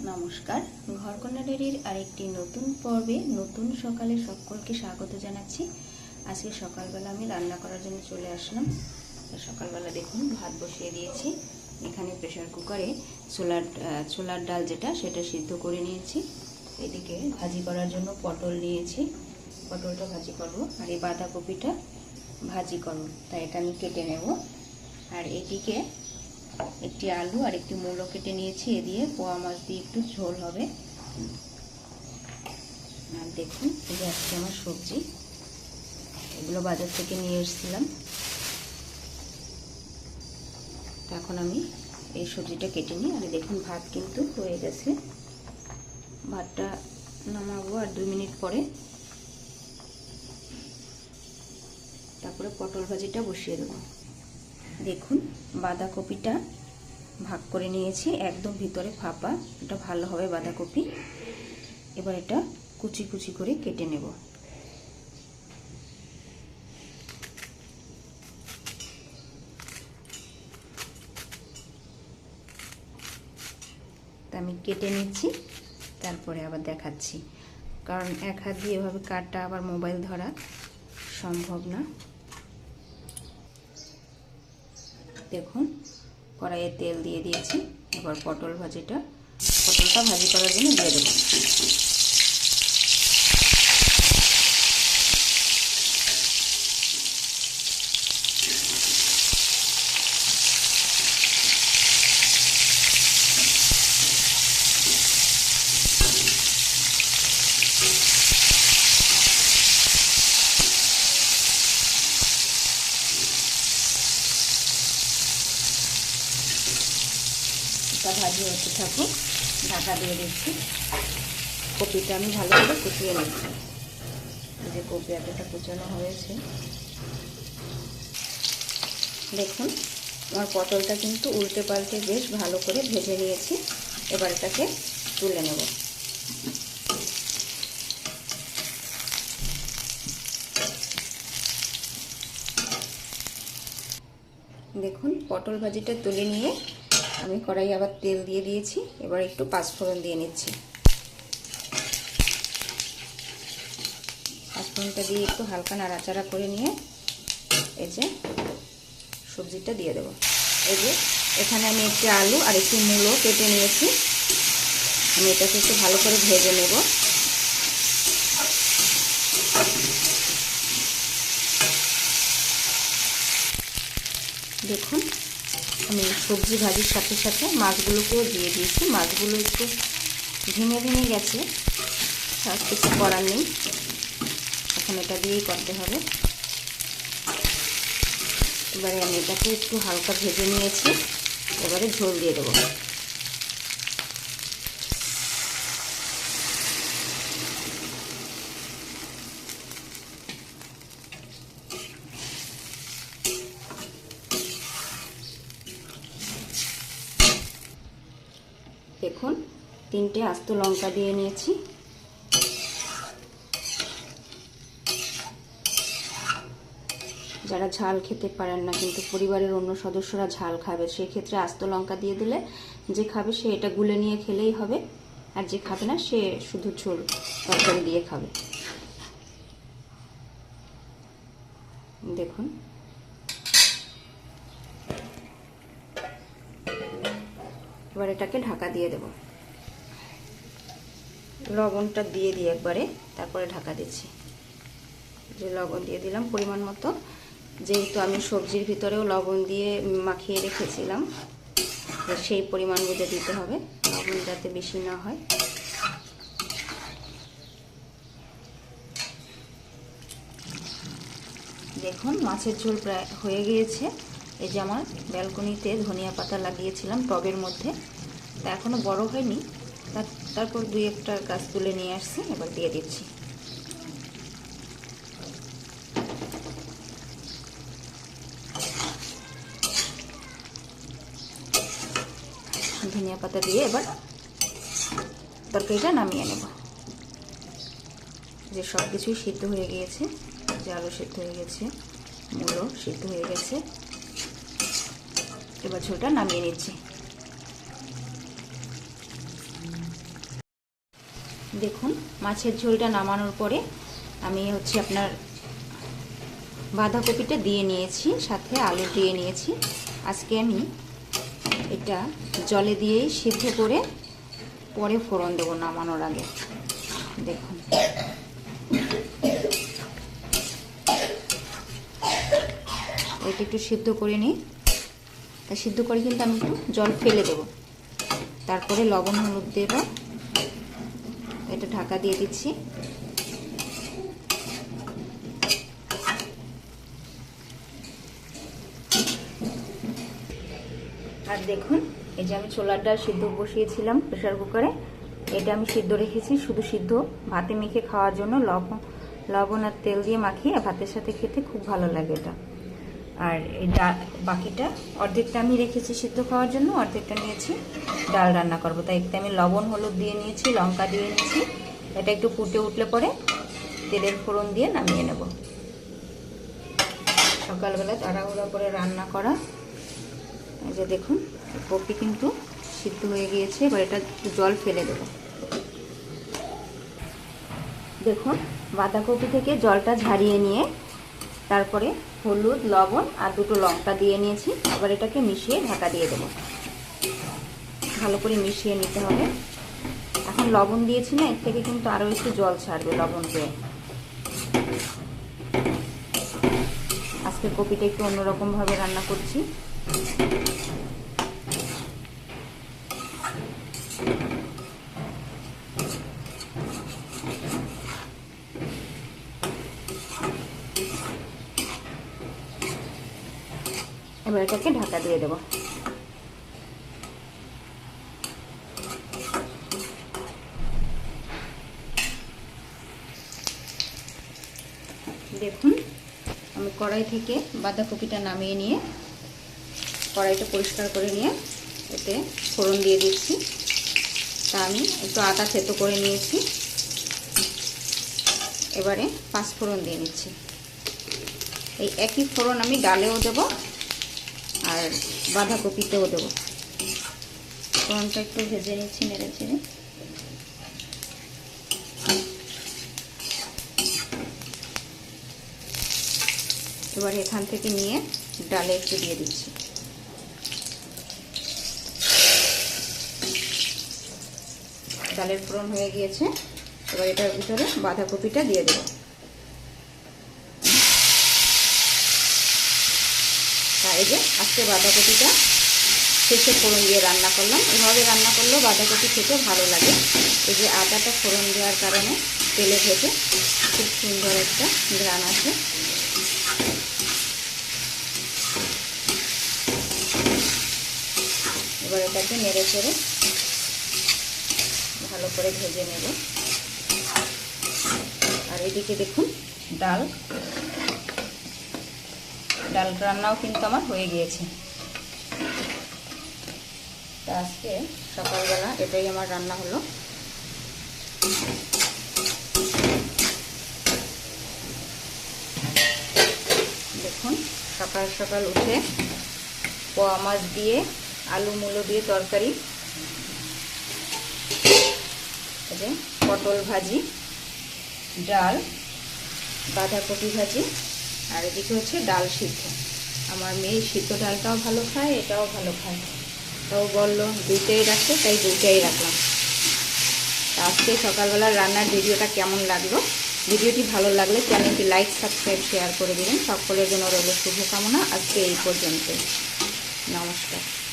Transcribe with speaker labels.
Speaker 1: নমস্কার। ঘরকন্যা ডেরির আরেকটি নতুন পর্বে নতুন সকালে সকলকে স্বাগত জানাচ্ছি। আজকে সকালবেলা আমি রান্না করার জন্য চলে আসলাম। সকালবেলা দেখুন, ভাত বসিয়ে দিয়েছি। এখানে প্রেশার কুকারে ছোলার ছোলার ডাল যেটা, সেটা সিদ্ধ করে নিয়েছি। এদিকে ভাজি করার জন্য পটল নিয়েছি। পটলটা ভাজি করব। আর এই বাঁধাকপিটা ভাজি করব। তাই এটা আমি কেটে নেব। আর এদিকে একটি আলু আর একটি মূলো কেটে নিয়েছি, এ দিয়ে পোয়া মাছ দিয়ে একটু ঝোল হবে। আর দেখুন, এই আজকে আমার সবজি, এগুলো বাজার থেকে নিয়ে এসেছিলাম। এখন আমি এই সবজিটা কেটে নিই। আর দেখুন, ভাত কিন্তু হয়ে গেছে। ভাতটা নামাবো আর দুই মিনিট পরে। তারপরে পটল ভাজিটা বসিয়ে দেবো। দেখুন, বাঁধাকপিটা ভাগ করে নিয়েছি, একদম ভিতরে ফাঁপা। এটা ভালো হবে বাঁধাকপি। এবার এটা কুচি কুচি করে কেটে নেব। আমি কেটে নিচ্ছি, তারপরে আবার দেখাচ্ছি। কারণ এক হাত দিয়ে এভাবে কাটা আবার মোবাইল ধরা সম্ভব না। দেখুন কড়াইয়ে তেল দিয়ে দিয়েছি। এবার পটল ভাজিটা পটলটা ভাজি করার জন্য দিয়ে দেবো এটা ভাজি হতে থাকুক ঢাকা দিয়ে দিচ্ছি। কপিটা আমি ভালোভাবে কুচিয়ে নিচ্ছি। যে কপি এতটা কুচানো হয়েছে। দেখুন, আমার পটলটা কিন্তু উল্টে পাল্টে বেশ ভালো করে ভেজে নিয়েছি। এবার এটাকে তুলে নেব। দেখুন, পটল ভাজিটা তুলে নিয়ে আমি কড়াই আবার তেল দিয়ে দিয়েছি, এবার একটু পাঁচফোড়ন দিয়ে নিচ্ছি। পাঁচফোড়নটা দিয়ে একটু হালকা নাড়াচাড়া করে নিয়ে এই যে সবজিটা দিয়ে দেবো। এই যে এখানে আমি একটি আলু আর একটি মূলো কেটে নিয়েছি। আমি এটাকে একটু ভালো করে ভেজে নেব। দেখুন আমি সবজি ভাজির সাথে সাথে মাছগুলোকেও দিয়ে দিয়েছি। মাছগুলো একটু ভেঙে ভেঙে গেছে। আর কিছু করার নেই। এখন এটা দিয়েই করতে হবে। এবারে আমি এটাকে একটু হালকা ভেজে নিয়েছি। এবারে ঝোল দিয়ে দেবো। দেখুন, তিনটে আস্ত লঙ্কা দিয়ে নিয়েছি। যারা ঝাল খেতে পারেন না, কিন্তু পরিবারের অন্য সদস্যরা ঝাল খাবে সেই ক্ষেত্রে আস্ত লঙ্কা দিয়ে দিলে যে খাবে সে এটা গুলে নিয়ে খেলেই হবে, আর যে খাবে না সে শুধু ঝোল তরকারি দিয়ে খাবে। দেখুন এবার এটাকে ঢাকা দিয়ে দেব। লবণটা দিয়ে দিই একবারে, তারপরে ঢাকা দিচ্ছি। যে লবণ দিয়ে দিলাম পরিমাণ মতো। যেহেতু আমি সবজির ভিতরেও লবণ দিয়ে মাখিয়ে রেখেছিলাম সেই পরিমাণ বুঝে দিতে হবে, লবণ যাতে বেশি না হয়। দেখুন, মাছের ঝোল প্রায় হয়ে গিয়েছে। এই যে আমার ব্যালকনিতে ধনিয়া পাতা লাগিয়েছিলাম টবের মধ্যে, তা এখনও বড় হয়নি। তারপর দুই একটা গাছ তুলে নিয়ে আসছি, এবার দিয়ে দিচ্ছি। ধনিয়া পাতা দিয়ে এবার তরকারিটা নামিয়ে নেব। যে সব কিছুই সিদ্ধ হয়ে গিয়েছে, যে আলু সিদ্ধ হয়ে গেছে, মূলো সিদ্ধ হয়ে গেছে। এবার ঝোলটা নামিয়ে নিচ্ছি। দেখুন, মাছের ঝোলটা নামানোর পরে আমি হচ্ছে আপনার বাঁধাকপিটা দিয়ে নিয়েছি, সাথে আলু দিয়ে নিয়েছি। আজকে আমি এটা জলে দিয়েই সিদ্ধ করে পরে ফোড়ন দেবো নামানোর আগে। দেখুন। এটা একটু সিদ্ধ করে নিই। তা সিদ্ধ করে কিন্তু আমি একটু জল ফেলে দেবো। তারপরে লবণ, হলুদ দেব। এটা ঢাকা দিয়ে দিচ্ছি। আর দেখুন, এই যে আমি ছোলার ডাল সিদ্ধ বসিয়েছিলাম প্রেশার কুকারে, এটা আমি সিদ্ধ রেখেছি শুধু সিদ্ধ। ভাতে মেখে খাওয়ার জন্য লবণ লবণ আর তেল দিয়ে মাখিয়ে ভাতের সাথে খেতে খুব ভালো লাগে এটা। আর বাকিটা, অর্ধেকটা আমি রেখেছি সিদ্ধ খাওয়ার জন্য, অর্ধেকটা নিয়েছি। ডাল রান্না করব। তাই একটু আমি লবণ, হলুদ দিয়ে নিয়েছি, লঙ্কা দিয়ে নিয়েছি। এটা একটু ফুটে উঠলে পরে তেলের ফোড়ন দিয়ে নামিয়ে নেব। সকালবেলা তাড়াহুড়া করে রান্না করা। এই যে দেখুন, কপি কিন্তু সিদ্ধ হয়ে গিয়েছে। এবার এটা জল ফেলে দেব। দেখুন, বাঁধাকপি থেকে জলটা ঝারিয়ে নিয়ে তারপরে হলুদ, লবণ আর দুটো লঙ্কা দিয়ে নিয়েছি। আবার এটাকে মিশিয়ে ঢাকা দিয়ে দেবো। ভালো করে মিশিয়ে নিতে হবে। এখন লবণ দিয়েছি না, এর থেকে কিন্তু আরও একটু জল ছাড়বে লবণ দিয়ে আজকে কপিটা একটু অন্যরকমভাবে রান্না করছি। এবার এটাকে ঢাকা দিয়ে দেবো। দেখুন, আমি কড়াই থেকে বাঁধাকপিটা নামিয়ে নিয়ে কড়াইটা পরিষ্কার করে নিয়ে এতে ফোড়ন দিয়ে দিচ্ছি। তা আমি একটু আদা থেতো করে নিয়েছি। এবারে পাঁচ ফোড়ন দিয়ে নিচ্ছি। এই একই ফোড়ন আমি ডালেও দেব আর বাঁধাকপিতেও দেবো। ফোড়নটা একটু ভেজে নিচ্ছি, নেড়ে ছেড়ে এবার এখান থেকে নিয়ে ডালে একটু দিয়ে দিচ্ছি। ডালের ফোড়ন হয়ে গিয়েছে, এবার এটার ভিতরে বাঁধাকপিটা দিয়ে দেবো। এই যে আজকে বাঁধাকপিটা শেষে ফোড়ন দিয়ে রান্না করলাম। এভাবে রান্না করলেও বাঁধাকপি খেতে ভালো লাগে। এই যে আদাটা ফোড়ন দেওয়ার কারণে তেলে ভেজে খুব সুন্দর একটা গ্রান আছে এবার এটাকে নেড়ে চেড়ে ভালো করে ভেজে নেব। আর এদিকে দেখুন ডাল ডাল রান্নাও কিন্তু আমার হয়ে গিয়েছে। তা আজকে সকালবেলা এটাই আমার রান্না হলো। দেখুন, সকাল সকাল উঠে পোয়া মাছ দিয়ে, আলু মূলো দিয়ে তরকারি পটল ভাজি, ডাল, বাঁধাকপি ভাজি আর এদিকে হচ্ছে ডাল সিদ্ধ। আমার মেয়ে সিদ্ধ ডালটাও ভালো খায়, এটাও ভালো খায়। তাও বলল, দুইটাই রাখতে তাই দুইটাই রাখলাম। তা আজকে সকালবেলার রান্নার ভিডিওটা কেমন লাগল? ভিডিওটি ভালো লাগলে চ্যানেলটি লাইক, সাবস্ক্রাইব, শেয়ার করে দেবেন। সকলের জন্য রইল শুভকামনা। আজকে এই পর্যন্ত নমস্কার।